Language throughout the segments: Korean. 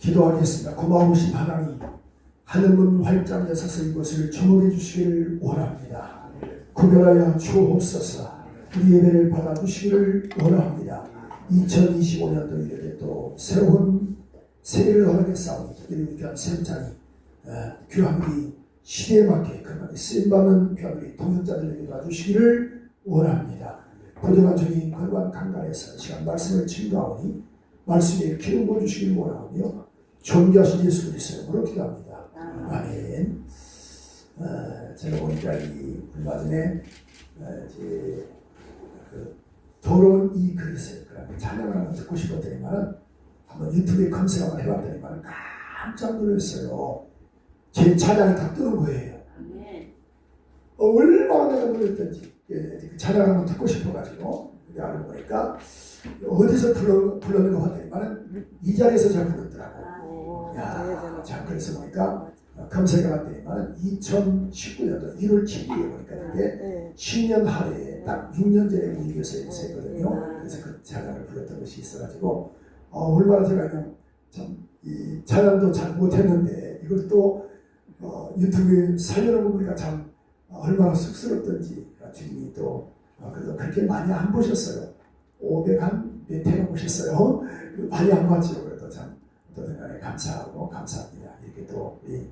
기도하겠습니다. 고마우신 하나님, 하늘문 활짝 여서서 이것을 주목해 주시기를 원합니다. 구별하여 주옵소서 우리 예배를 받아주시기를 원합니다. 2025년도 이렇게 또 새로운 세계를 허락해 싸우니 특별히 귀한 세상이 귀하물이 시대에 맞게 그만이 쓰임받는 귀하물이 동역자들에게 도와주시기를 원합니다. 부정한 종이 걸반 강간에서 시간 말씀을 증거하오니 말씀에 기름 부어주시기를 원하오며 존귀하신 예수 그리스도의 이름으로 기도합니다. 아멘. 어, 제가 보니까 이 얼마 전에 어, 이제 그 더러운 이 그릇을 그런 찬양을 한번 듣고 싶었더니만 한번 유튜브에 검색 한번 해봤더니만 깜짝 놀랐어요. 제 찬양이 다 뜨는 거예요. 어, 얼마나 내가 놀랐던지 예, 그 찬양 한번 듣고 싶어가지고 근데 알고 보니까 어디서 불러, 불렀는 거 같더니만 이 자리에서 제가 불렀더라고. 야, 자 그래서 보니까 어, 검색해 봤더니만 2019년도 1월 7일에 보니까 이게 10년 하루에 딱 6년 전에 우리 교회에서 했거든요. 그래서 그 찬양을 불렀던 것이 있어가지고 어, 얼마나 제가 그냥 참이 찬양도 잘 못했는데 이걸 또 어, 유튜브에 살려놓고 보니까 참 얼마나 쑥스럽던지 주님이 또 어, 그래도 그렇게 많이 안 보셨어요. 500 한 몇 회가 보셨어요. 많이 안 봤죠. 어떤 간에 감사하고 감사합니다. 이렇게 또 우리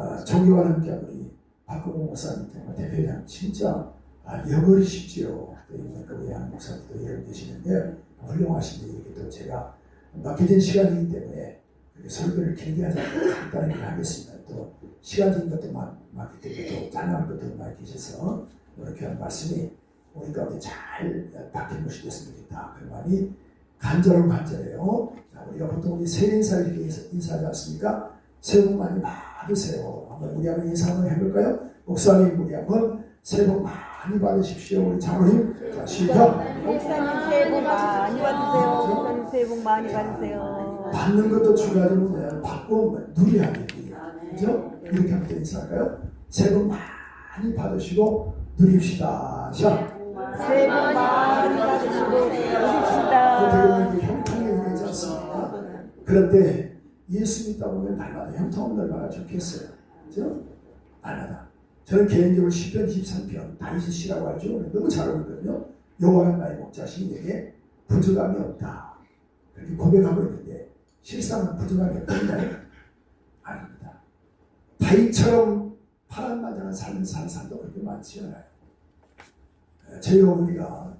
어, 존경하는 함께한 우리 박근홍 목사님 대표님 진짜 아, 여버리십지요. 또 이번 우리 한 목사님도 이런 계시는데 훌륭하신데 이렇게 또 제가 맡겨진 시간이기 때문에 설교를 길게 하지 않고 간단하게 하겠습니다. 또 시간적인 것도 많- 많기 때문에 또 찬양할 것도 많이 계셔서 이렇게 한 말씀이 우리 가운데 잘 됐으면 좋겠다. 그 말이 간절하고 간절해요. 자, 우리가 보통 우리 새해 인사 이렇게 인사- 인사하지 않습니까? 새해 복 많이 받으세요. 한번 우리 한번 인사 한번 해볼까요? 목사님 우리 한번 새해 복 많이 받으십시오. 우리 장로님 자 시작. 목사님 새해 복 많이 받으세요. 목사님 새해 복 많이 받으세요. 받는 것도 중요하지만 뭐냐 받고 누려야 됩니다. 그죠? 이렇게 한번 인사할까요? 새해 복 많이 받으시고 누립시다. 자, 새해 복 많이 받으시고 누립시다. 되면 이게 형통이 오르지 않습니까? 그런데 예수 믿다 보면 날마다 형통은 얼마나 좋겠어요. 그죠? 날마다. 저는 개인적으로 10편 23편 다윗의 시라고 하죠. 너무 잘 어울리거든요. 여호와는 나의 목자신 내게 부족함이 없다. 그렇게 고백하고 있는데 실상은 부족함이 없는가요? 아닙니다. 다윗처럼 파란만장한 삶을 사는 사람도 그렇게 많지 않아요. 어, 저희 어머니가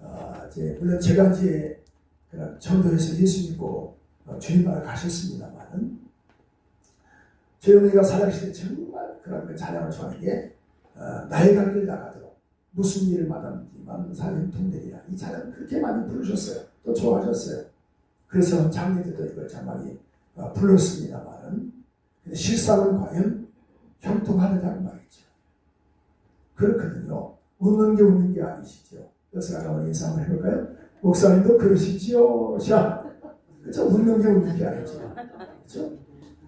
어, 이제 물론 제가 이제 그런 전도에서 예수 믿고 어, 주님 나라 가셨습니다만은 어머니가 살아계실 때 정말 그런 그 찬양을 좋아하는 게 어, 나의 갈길 나가도록 무슨 일을 마다하지만 사는 통들이라 이 찬양 그렇게 많이 부르셨어요. 또 좋아하셨어요. 그래서 장례 때도 이걸 참 많이 어, 불렀습니다만은 실상은 과연 형통하느냐는 말이죠. 그렇거든요. 웃는 게 웃는 게 아니시죠. 그래서 한번 한번 해볼까요? 목사님도 그러시지요. 자, 그죠? 웃는 게 웃는 게 아니죠. 그죠?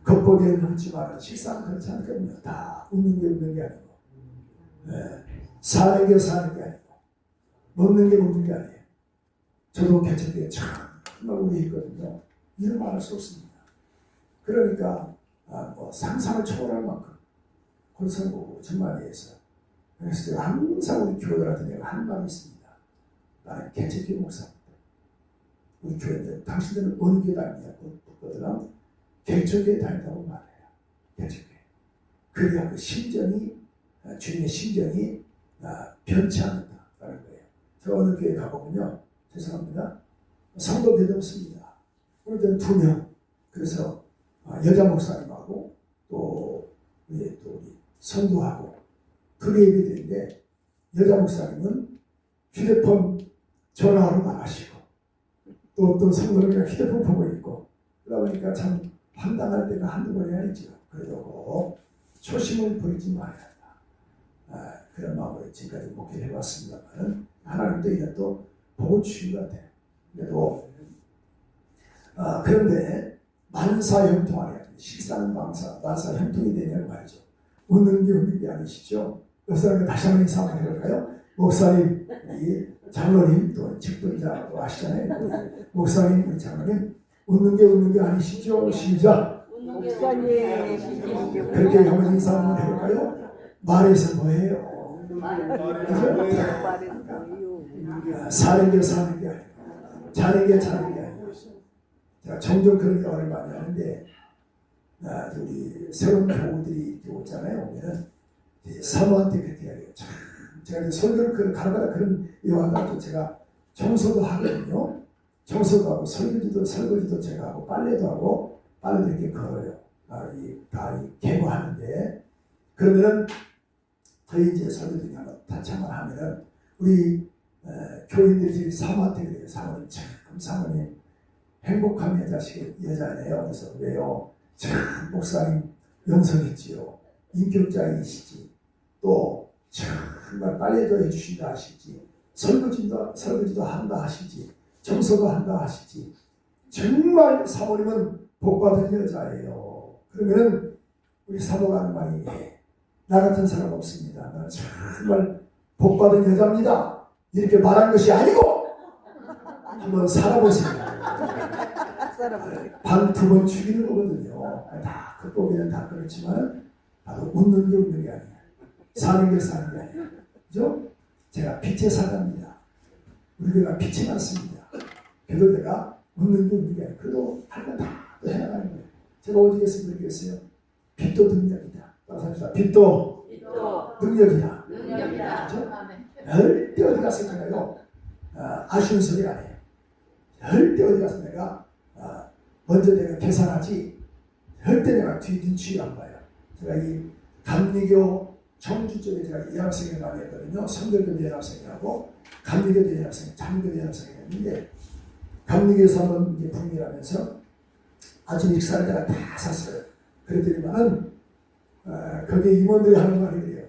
겉보기에는 웃지만 실상 그렇지 않거든요. 다 웃는 게 웃는 게 아니고, 네. 사는 게 사는 게 아니고, 먹는 게 먹는 게 아니에요. 저도 개척에 정말 우리 있거든요. 이런 말할 수 없습니다. 그러니까 아, 뭐 상상을 초월할 만큼 그런 거고 정말 위해서 그래서 항상 우리 교회들한테 내가 하는 말이 있습니다. 나는 개척교 목사입니다. 우리 교회들 당신들은 어느 교회 다니냐고 묻거든요. 개척교회 다닌다고 말해요. 개척교회. 그래야 그 심정이 아, 주님의 심정이 아, 변치 않는다라는 거예요. 제가 어느 교회 가보면요. 죄송합니다. 성도 몇 없습니다. 오늘 저는 두 명. 그래서 아, 여자 목사님하고 또 우리 또 우리 선도하고 둘이 예배드리는데 여자 목사님은 휴대폰 전화하러 나가시고 또 어떤 그냥 휴대폰 보고 있고 그러다 보니까 참 판단할 때가 한두 번이 아니죠. 그래도 꼭 초심을 버리지 말아야 한다. 아, 그런 마음으로 지금까지 목회를 해왔습니다만 하나님도 이런 또것 같아요. 그래도 아, 그런데 만사 형통하냐 식사는 만사, 만사 형통이 되냐는 말이죠. 웃는 게 웃는 게 아니시죠? 목사님 다시 한번 인사 한번 해볼까요? 목사님, 이 장로님 또 아시잖아요. 우리 목사님, 우리 장로님 웃는 게 웃는 게 아니시죠? 시작. 목사님 그렇게 한번 인사 한번 해볼까요? 말해서 뭐해요? 아, 사는 게 사는 게 아니고 자는 게 자는 게 아니고 제가 종종 그런 경험을 많이 하는데 아, 우리 새로운 교우들이 오잖아요 오면은 사모한테 그렇게 이야기해요 참 제가 이제 설교를 그 가르마다 그런 요한가도 제가 청소도 하거든요 청소도 하고 설거지도 설거지도 제가 하고 빨래도 하고 빨래도 이렇게 걸어요 아, 이, 다 이, 개고하는데 그러면은 저희 이제 설교들이 한번 같이 한번 하면은 우리 에, 교인들이 사모한테 그래요. 사모님 참 사모님 행복한 여자시 여자네요. 그래서 왜요? 참 목사님 영성있지요. 인격자이시지. 또 정말 빨래도 해주신다 하시지. 설거지도 설거지도 한다 하시지. 청소도 한다 하시지. 정말 사모님은 복받은 여자예요. 그러면은 우리 사모가 하는 말이 나 같은 사람 없습니다. 나는 정말 복받은 여자입니다. 이렇게 말한 것이 아니고 한번 살아보세요. 반두 번 죽이는 거거든요. 다 극복에는 다 그렇지만 나도 웃는 게 웃는 게 아니야. 사는 게 사는 게 아니야. 그죠? 제가 빛의 사람입니다. 우리 교회가 빛이 많습니다. 그래도 내가 웃는 게 아니야. 그래도 할건다 해나가는 거예요. 제가 어디 에서 모르겠어요. 빛도 능력이다. 따라서 합시다. 빛도 능력이다. 그죠? 절대 어디 가서 내가요 아, 아쉬운 소리 안 해요. 절대 어디 가서 내가 아, 먼저 내가 계산하지 절대 내가 뒤 눈치 안 봐요. 제가 이 감리교 청주 쪽에 제가 예학생을 많이 했거든요. 성결교 예학생이라고 감리교 예학생, 장교 예학생이 했는데 감리교에서 한번 이제 북미하면서 아침 식사를 내가 다 샀어요. 그랬더니만은 어, 거기 임원들이 하는 말이 그래요.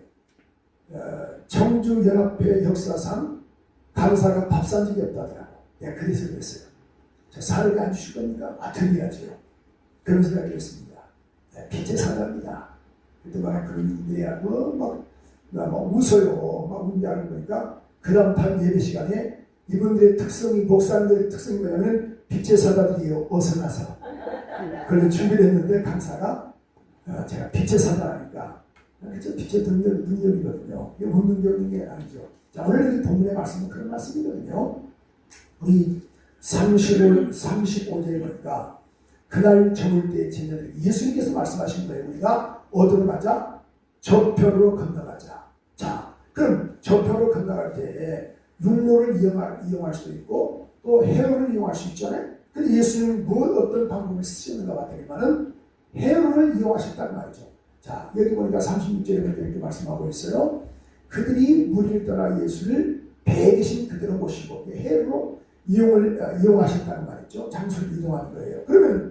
어, 청주연합회 역사상 강사가 밥 산 적이 없다더라고. 내가 그래서 그랬어요. 저 사료를 안 주실 겁니까? 아, 드려야죠. 그런 생각이 했습니다. 네, 빛의 사자입니다. 그때 막 그런 일들이하고 막, 막, 막 웃어요. 막 운대하는 거니까 그 다음 단 예배 시간에 이분들의 특성이, 목사님들의 특성이 뭐냐면 빛의 사자들이요. 어서 나서. 그걸 준비를 했는데 강사가 어, 제가 빛의 사자라니까 그죠? 빛의 능력, 능력이거든요. 이게 웃는 게 아니죠. 자, 오늘 이 본문의 말씀은 그런 말씀이거든요. 우리 35, 35절에 보니까 그날 저물 때 제자들 예수님께서 말씀하신 거예요. 우리가 어디로 가자? 저편으로 건너가자. 자, 그럼 저편으로 건너갈 때 육로를 이용할, 이용할 수도 있고 또 해로를 이용할 수 있잖아요. 근데 예수님은 뭘 어떤 방법을 쓰시는가 봤더니만은 해로를 이용하셨단 말이죠. 자, 여기 보니까 36절에 보니까 이렇게 말씀하고 있어요. 그들이 무리를 떠나 예수를 배에 계신 그대로 모시고 해로 이용을 어, 이용하셨다는 말이죠. 장소를 이동하는 거예요. 그러면 예,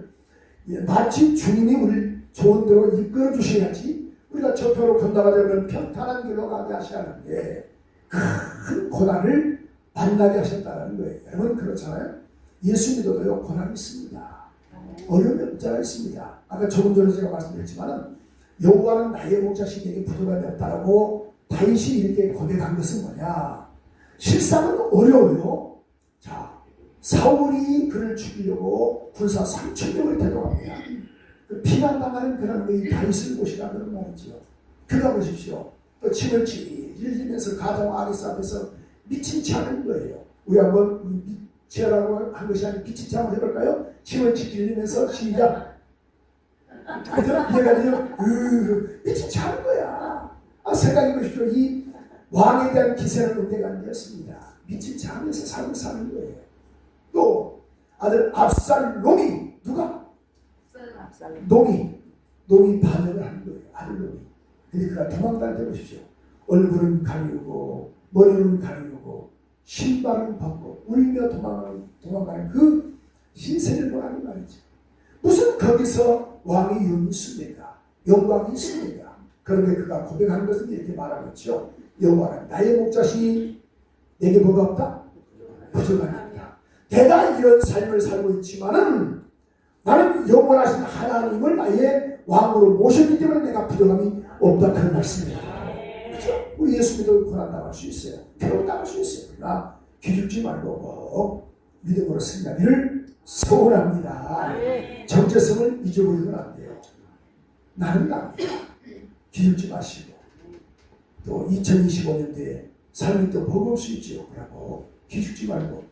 마치 주님이 우리를 좋은 대로 이끌어 주셔야지 우리가 저편으로 건너가려면 평탄한 길로 가게 하시는데 큰 고난을 만나게 하셨다는 거예요. 여러분 그렇잖아요. 예수 믿어도요 고난이 있습니다. 어려움이 없잖아 있습니다. 아까 조금 전에 제가 말씀드렸지만은 여호와는 나의 목자신 에게 부도가 됐다라고 다윗이 이렇게 고백한 것은 뭐냐? 실상은 어려워요. 자, 사울이 그를 죽이려고 군사 3천 명을 데려갑니다. 그 피난당하는 그런 이 다윗을 보시라 그런 말이죠. 그가 보십시오. 또 침을 찔 흘리면서 가장 아리스 앞에서 미친 체 하는 거예요. 우리 한번 미치라고 한 것이 아니고 미친 체 한번 해볼까요? 침을 찔 흘리면서 시작. 해가지고 으, 미친 체 하는 거야. 아, 생각해 보십시오. 이 왕에 대한 기세는 문제가 아니었습니다. 미친 체 하면서 살고 사는 거예요. 또 아들 압살롬이 누가? 농이 농이 반역을 하는 거예요. 아들 농이. 근데 그가 도망갈 때 보십시오. 얼굴은 가리우고 머리는 가리우고 신발은 벗고 울며 도망가는, 도망가는 그 신세를 보라는 말이죠. 무슨 거기서 왕이 있습니까? 영광이 있습니까? 그런데 그가 고백하는 것은 이렇게 말하고 있죠. 여호와는 나의 목자신이 내게 뭐가 없다? 부족하니 까. 내가 이런 삶을 살고 있지만은 나는 영원하신 하나님을 나의 왕으로 모셨기 때문에 내가 부족함이 없다 그런 말씀이에요. 그렇죠? 우리 예수 믿어 고난 당할 수 있어요. 괴로움 당할 수 있어요. 그러나 기죽지 말고 꼭 믿음으로 승리하기를 소원합니다. 네. 정체성을 잊어버리면 안 돼요. 나는 납니다. 기죽지 마시고 또 2025년도에 삶이 또 버거울 수 있지요. 그러고 기죽지 말고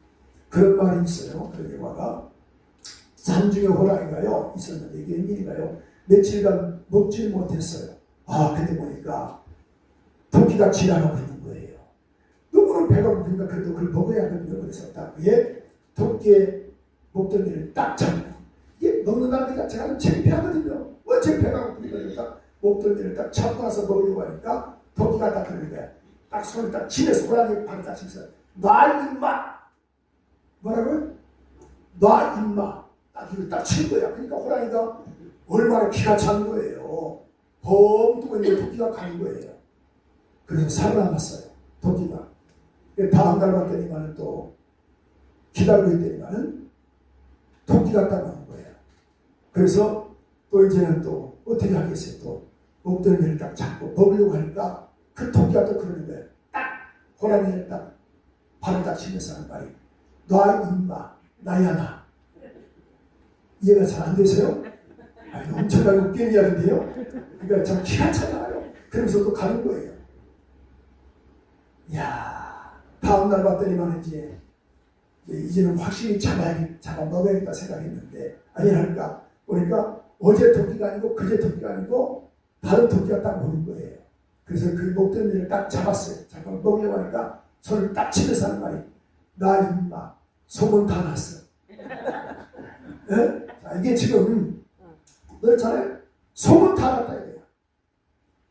그런 말이 있어요. 그 영화가 산중에 호랑이가요 있었는데 이게 웬일인가요? 며칠간 먹질 못했어요. 아 근데 보니까 토끼가 지나가고 있는 거예요. 너무나 배가 고프니까 그래도 그걸 먹어야 하거든요. 그래서 딱 위에 토끼의 목덜미를 딱 잡고 이게 먹는다는 게 자체가 창피하거든요. 어째 배가 고프니까 그러니까 목덜미를 딱 잡고 나서 먹으려고 하니까 토끼가 딱 그러는 거야. 딱 손을 딱 치면서 호랑이 발을 딱 치면서 놔 임마 뭐라고요? 놔 임마 딱 이걸 딱친 거야. 그러니까 호랑이가 얼마나 기가 찬 거예요. 벙 뜨고 있는 토끼가 가는 거예요. 그래서 살아남았어요. 토끼가. 다음 달 봤더니만은 또 기다리고 있더니만은 토끼가 따가는 거예요. 그래서 또 이제는 또 어떻게 하겠어요? 또 목덜미를 딱 잡고 먹으려고 하니까 그 토끼가 또 그러는 거예요. 딱 호랑이를 딱 발을 딱 치면서 하는 말이 놔 임마 나야 나 이해가 잘 안 되세요? 아니, 엄청나게 웃기는 이야기인데요. 그러니까 참 차잖아요. 그러면서 또 가는 거예요. 야 다음 날 봤더니만 이제 이제 이제는 확실히 잡아야 잡아 먹어야겠다 생각했는데 아니랄까 보니까 어제 토끼가 아니고 그제 토끼가 아니고 다른 토끼가 딱 오는 거예요. 그래서 그 목덜미를 딱 잡았어요. 잠깐 먹으려고 하니까 손을 딱 치면서 하는 말이 나 임마 소문 다 났어. 예? 자, 이게 지금 그렇잖아요. 소문 다 났다 이거야.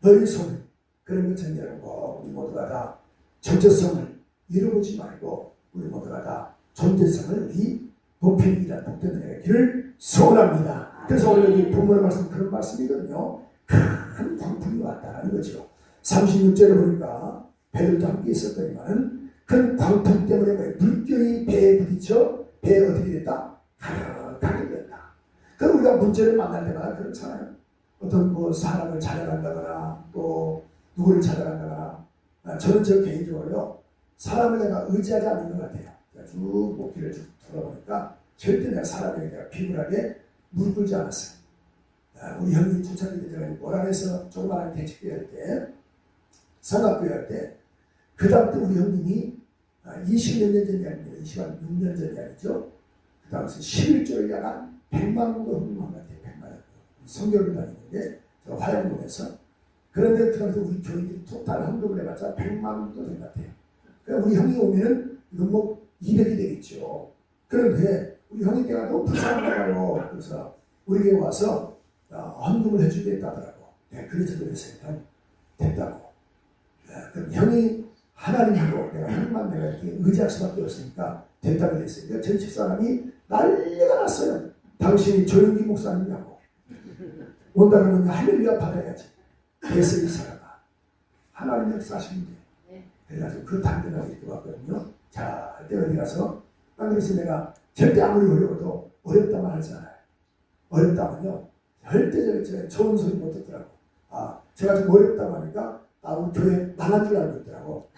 너희 손 그런 것처럼 여러분 우리 모두가 다 정체성을 잃어보지 말고 우리 모두가 다 존재성을 우리 보편이란 복되는 길을 소원합니다. 그래서 오늘 여기 본문의 말씀 그런 말씀이거든요. 큰 광풍이 왔다라는 거죠. 36절에 보니까 배들도 함께 있었더니만 은큰 광풍 때문에 뭐예요? 물결이 배에 부딪혀 배에 어떻게 됐다? 가득하게 됐다. 그럼 우리가 문제를 만날 때마다 그렇잖아요. 어떤 뭐 사람을 찾아간다거나 또 누구를 찾아간다거나 아, 저는 저 개인적으로요 사람을 내가 의지하지 않는 것 같아요. 쭉 목길을 쭉 돌아보니까 절대 내가 사람에게 내가 비굴하게 꿇지 않았어요. 아, 우리 형님 추천이 제가 모란에서 조그마한 대책교회 할 때 성악교회 할 때 그 다음 때 우리 형님이 20몇 년 전이 아닙니다. 20한 6년 전이 아니죠. 그 다음에 11조를 약한 100만 원도 것 같아요. 100만 원. 성교를 다니는데 저 화양동에서 그런데 그 당시 우리 교인들이 토탈 헌금을 해봤자 100만 원도 된 것 같아요. 그러니까 우리 형이 오면은 이건 뭐 200이 되겠죠. 그런데 우리 형이 내가 너무 불쌍한가요. 그래서 우리 교회 와서 어, 헌금을 해주겠다더라고. 네, 그래서 그랬어요. 됐다고. 네, 그럼 형이 하나님으로 내가 형만 내가 이렇게 의지할 수밖에 없으니까 됐다 그랬어요. 저희 집사람이 난리가 났어요. 당신이 조영기 목사님이라고. 온다 그러면 할렐루야 받아야지. 그래서 이 사람아. 하나님 역사하시면 돼. 그래가지고 그 당대가 이렇게 왔거든요. 자, 그때 어디 가서 딱 그래서 내가 절대 아무리 어려워도 어렵다만 하잖아요. 어렵다면요. 절대 제가 좋은 소리 못 듣더라고. 아, 제가 좀 어렵다고 하니까 아, 우리 교회 망한 줄 알고 있더라고.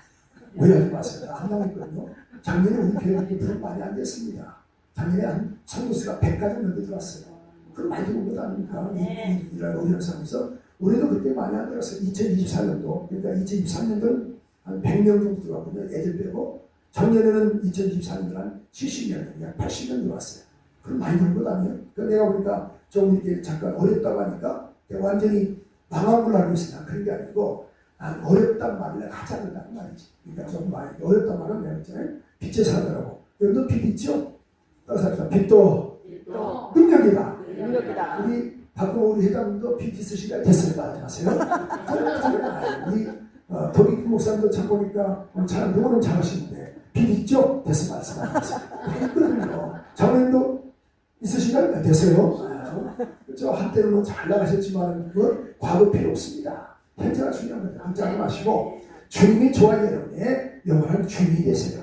오해하지 마세요. 나 한명했거든요. 작년에 우리 교회에 불 많이 안 됐습니다. 작년에 한 성도수가 100가지 넘게 들어왔어요. 그걸 많이 들어온 것 아닙니까? 이- 이- 이런 어려운 상황에서 우리도 그때 많이 안 들었어요. 2024년도. 그러니까 2023년도는 한 100명 정도 들어왔거든요. 애들 빼고. 작년에는 2024년도 한 70명, 그냥 80명 들어왔어요. 그럼 많이 들은 것 아니에요? 그 내가 보니까 좀 이렇게 잠깐 어렵다고 하니까 완전히 망한 걸 알고 있으나 그런 게 아니고 난 어렵단 말을 하지 않는다는 말이지. 그러니까 좀 많이 어렵단 말은 내가 있잖아요. 빛에 살더라고. 여러분도 빛 있죠? 따라서 빛도 또 능력이다. 능력이다. 우리 박근호 우리 회장님도 빛 있으시니까 됐습니다. 하지 마세요. 우리 어, 도비 목사님도 참 보니까 잘 누구는 잘하시는데 빛 있죠? 됐어 말씀하세요. 있거든요. 장로님도 있으신가요? 네, 되세요. 아, 저 한때는 뭐잘 나가셨지만 뭐 과거 필요 없습니다. 중요한 거예요. 걱정하지 마시고 주님이 좋아요 여러분의 영원한 주인이 되세요.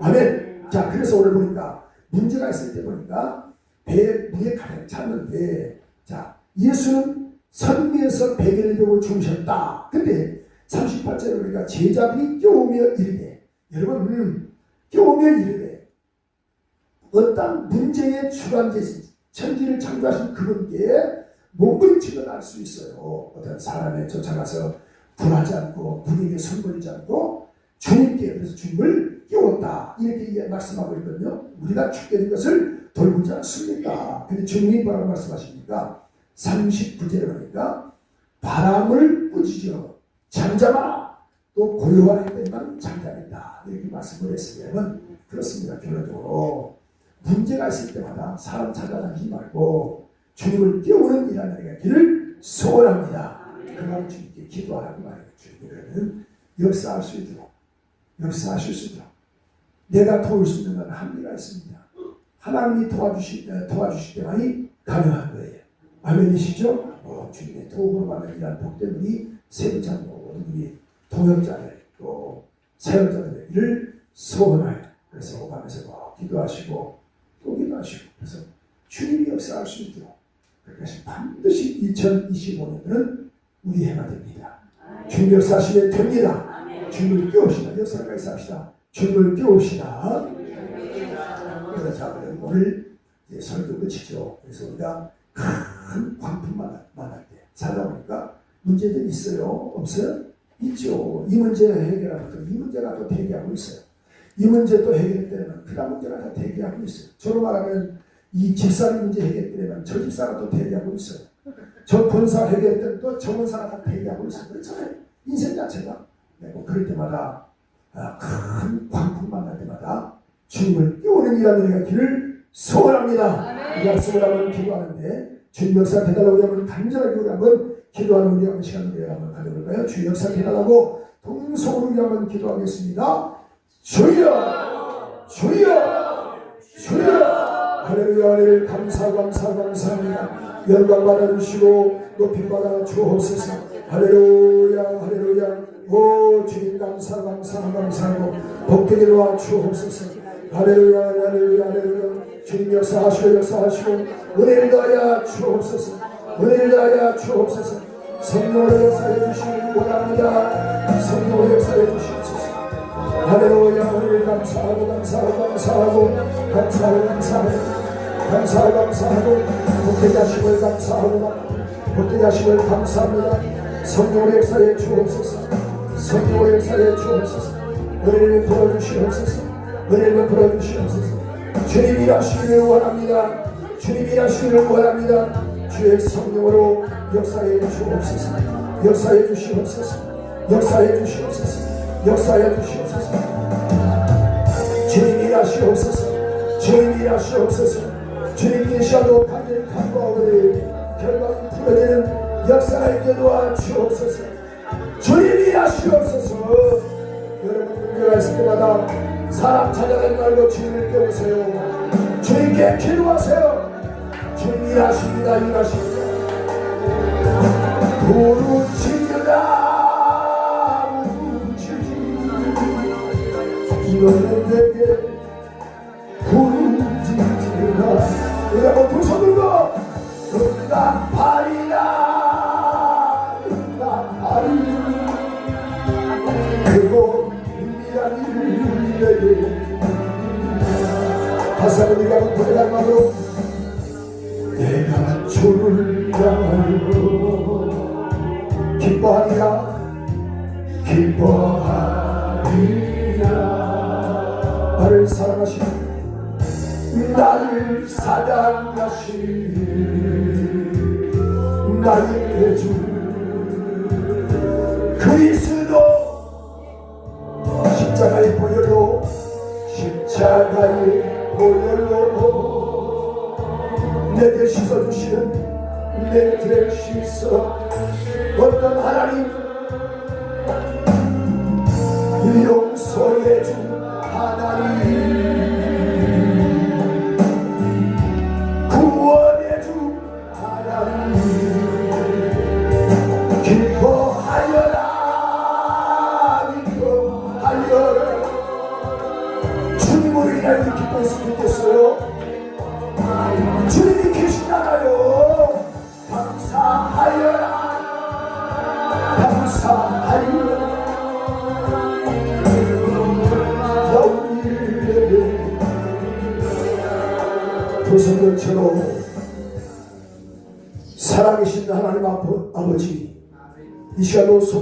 아멘. 자, 그래서 오늘 보니까 문제가 있을 때 보니까 배 물에 가득 찼는데 자, 예수는 선미에서 베개를 베고 주무셨다. 근데 38절에 보니까 제자들이 껴오며 이르되 여러분 음, 껴오며 이르되 어떤 문제의 주관자신 천지를 창조하신 그분께 몸부림치고 날수 있어요. 어떤 사람에 쫓아가서 불하지 않고 누구에게 선물이지 않고 주님께 그래서 주님을 깨웠다 이렇게 말씀하고 있거든요. 우리가 죽게 된 것을 돌보지 않습니까? 근데 주님이 뭐라고 말씀하십니까? 39절에 보니까 바람을 꾸짖어 잠잠하라 또 고요한 때만 잠잠했다 이렇게 말씀을 했으면 그렇습니다. 결론적으로 문제가 있을 때마다 사람 찾아다니지 말고 주님을 깨우는 일하는 길을 소원합니다. 그 말을 주님께 기도하라고 말해요. 주님은 역사할 수 있도록 역사하실 수 있도록 내가 도울 수 있는 건 한계가 있습니다. 하나님이 도와주시, 어, 도와주실 때만이 가능한 거예요. 아멘이시죠? 어, 주님의 받는 이러한 복된 우리 모든 우리 동역자들 또 사역자들의 일을 소원하여 그래서 오가면서 뭐 기도하시고 또 기도하시고 그래서 주님이 역사할 수 있도록 그것이 반드시 2025년은 우리 해가 됩니다. 주님 역사하시면 됩니다. 주님을 깨우시다. 역사까지 삽시다. 주님을 깨우시다. 그래서 그럼 오늘 설교 끝이죠. 그래서 우리가 큰 광풍 만날, 때 살다 보니까 문제들이 있어요. 없어요? 있죠. 이 문제 해결하면 또이 문제가 또 대기하고 있어요. 이 문제 또 해결되면 그 다음 문제가 다 대기하고 있어요. 저로 말하면 이 집사의 문제 해결되면 저 집사가 또 대기하고 있어요. 저 본사 해결되면 또저 본사가 다 대기하고 있어요. 그렇잖아요. 인생 자체가. 네, 뭐 그럴 때마다 아, 큰 광풍 만날 때마다 주님을 띄우는 이라는 우리가 길을 소원합니다. 이 약속을 한번 기도하는데 주님 역사 대달라고 하면 간절하게 우리 한번 기도하는 우리 한번 시간을 우리 한번 가져볼까요? 주님 역사 대달라고 동성으로 우리 한번 기도하겠습니다. 주여! 주여! 주여! 하늘의 하늘 감사 감사 감사합니다. 영광 받아주시고 높임 받아 주옵소서. 할렐루야 할렐루야. 오 주님 감사 감사 감사하고 복되게 도와 주옵소서. 할렐루야 할렐루야 할렐루야. 주님 역사하시고 역사하시고 은혜를 더하여 주옵소서. 은혜를 더하여 주옵소서. 성령으로 역사해 주시길 원합니다. 성령으로 역사해 주시옵소서. 할렐루야 하늘 감사하고 감사하고 감사하고 감사하고 감사하고 감사하고 감사하고 복되게 하심을 감사하고 복되게 하심을 감사합니다. 성령의 역사에 주옵소서. 성령의 역사에 주옵소서. 은혜를 풀어주시옵소서. 은혜를 풀어주시옵소서. 주님이 하시기를 원합니다. 주님이 하시기를 원합니다. 주의 성령으로 역사해 주옵소서. 역사해 주시옵소서. 역사해 주시옵소서. 역사해 주시옵소서. 주님이 하시옵소서. 주님이 하시옵소서 주님 계시하도 간절히 간구하오니 결과는 풀어지는 역사를 기도하 주옵소서. 주님이 하시옵소서. 여러분 있을 때마다 사람 찾아가지 말고 주님을 깨우세요. 주님께 기도하세요. 주님이 하십니다 일하십니다. 부르짖으라 부르짖으라 너는 내게 부르짖으라 우리가 두 손들고 응답 하리라. 응답 하리라. 그곳 미라니를 내게 다시 한번 우리가 고백할 마음으로 내가 주를 향하여 기뻐하리라. 기뻐하리라. 나를 사랑하시는 사랑하시는 나의 주 그리스도. 십자가의 보혈로 십자가의 보혈로 내게 씻어주시는 내게 씻어 어떤 하나님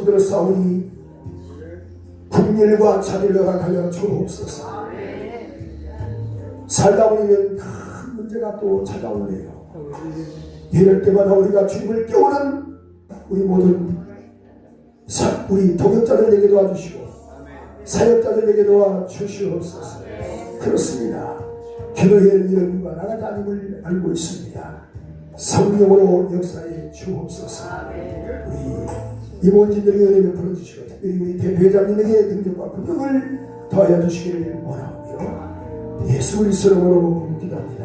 손들어 싸우니 국률과 자비를 허락하여 주옵소서 살다 보면 큰 문제가 또 찾아오네요. 이럴 때마다 우리가 주님을 깨우는 우리 모든 사, 우리 동역자들에게 도와주시고 사역자들에게 도와주시옵소서. 그렇습니다. 기도의 누가 나가지 않음을 알고 있습니다. 성령으로 역사에 주옵소서. 우리 임원진들의 은혜를 풀어주시고 특별히 대표회장님에게 능력과 부흥을 더하여 주시기를 원하오며 예수 그리스도로 기도합니다